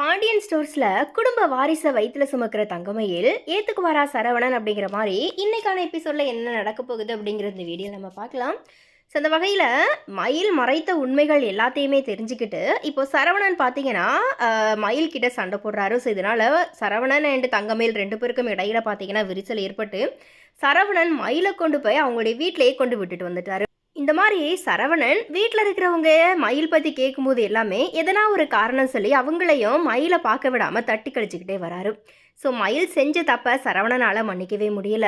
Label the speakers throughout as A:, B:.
A: பாண்டியன் ஸ்டோர்ஸில் குடும்ப வாரிசை வயிற்றுல சுமக்கிற தங்கமயில் ஏத்துக்குவாரா சரவணன் அப்படிங்கிற மாதிரி இன்னைக்கான எபிசோடில் என்ன நடக்க போகுது அப்படிங்கிற இந்த வீடியோ நம்ம பார்க்கலாம். ஸோ அந்த வகையில் மயில் மறைத்த உண்மைகள் எல்லாத்தையுமே தெரிஞ்சுக்கிட்டு இப்போ சரவணன் பார்த்தீங்கன்னா மயில் கிட்ட சண்டை போடுறாரு. ஸோ இதனால் சரவணன் அண்ட் தங்கமயில் ரெண்டு பேருக்கும் இடையில பார்த்தீங்கன்னா விரிசல் ஏற்பட்டு சரவணன் மயிலை கொண்டு போய் அவங்களுடைய வீட்டிலேயே கொண்டு விட்டுட்டு வந்துட்டாரு. இந்த மாதிரி சரவணன் வீட்டில் இருக்கிறவங்க மயில் பற்றி கேட்கும்போது எல்லாமே எதனா ஒரு காரணம் சொல்லி அவங்களையும் மயிலை பார்க்க விடாமல் தட்டி கழிச்சுக்கிட்டே வராரு. ஸோ மயில் செஞ்ச தப்பை சரவணனால் மன்னிக்கவே முடியல.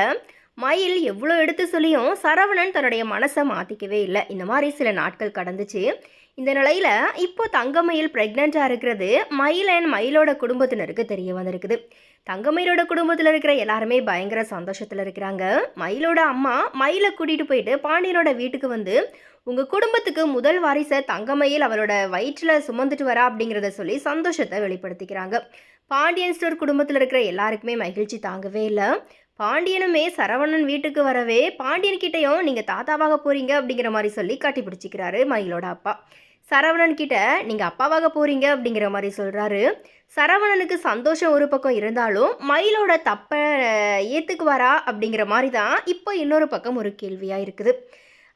A: மயில் எவ்வளோ எடுத்து சொல்லியும் சரவணன் தன்னுடைய மனசை மாற்றிக்கவே இல்லை. இந்த மாதிரி சில நாட்கள் கடந்துச்சு. இந்த நிலையில் இப்போ தங்கமயில் ப்ரெக்னெண்ட்டாக இருக்கிறது. மயில் அண்ட் மயிலோட குடும்பத்தினருக்கு தெரிய வந்திருக்குது. தங்கமயிலோட குடும்பத்தில் இருக்கிற எல்லாருமே பயங்கர சந்தோஷத்தில் இருக்கிறாங்க. மயிலோட அம்மா மயிலை கூட்டிகிட்டு போயிட்டு பாண்டியனோட வீட்டுக்கு வந்து உங்கள் குடும்பத்துக்கு முதல் வாரிசை தங்கமயில் அவரோட வயிற்றில் சுமந்துட்டு வரா அப்படிங்கிறத சொல்லி சந்தோஷத்தை வெளிப்படுத்திக்கிறாங்க. பாண்டியன் ஸ்டோர் குடும்பத்தில் இருக்கிற எல்லாருக்குமே மகிழ்ச்சி தாங்கவே இல்லை. பாண்டியனுமே சரவணன் வீட்டுக்கு வரவே பாண்டியன் கிட்டேயும் நீங்கள் தாத்தாவாக போகிறீங்க அப்படிங்கிற மாதிரி சொல்லி காட்டி பிடிச்சிக்கிறாரு மயிலோட அப்பா. சரவணன் கிட்ட நீங்கள் அப்பாவாக போகிறீங்க அப்படிங்கிற மாதிரி சொல்கிறாரு சரவணனுக்கு சந்தோஷம் ஒரு பக்கம் இருந்தாலும் மயிலோட தப்பை ஏற்றுக்குவாரா அப்படிங்கிற மாதிரி தான் இப்போ இன்னொரு பக்கம் ஒரு கேள்வியாக இருக்குது.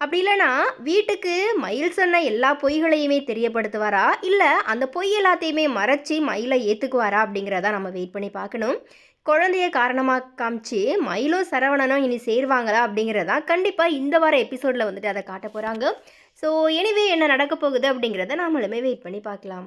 A: அப்படி இல்லைன்னா வீட்டுக்கு மயில் சொன்ன எல்லா பொய்களையுமே தெரியப்படுத்துவாரா? இல்லை அந்த பொய் எல்லாத்தையுமே மறைச்சி மயிலை ஏற்றுக்குவாரா அப்படிங்கிறத நம்ம வெயிட் பண்ணி பார்க்கணும். குழந்தைய காரணமாக காமிச்சு மயிலும் சரவணனும் இனி சேருவாங்களா? அப்படிங்கிறதான் கண்டிப்பாக இந்த வார எபிசோடில் வந்துட்டு அதை காட்ட போகிறாங்க ஸோ எனிவே என்ன நடக்க போகுது அப்படிங்கிறத நாமளுமே வெயிட் பண்ணி பார்க்கலாம்.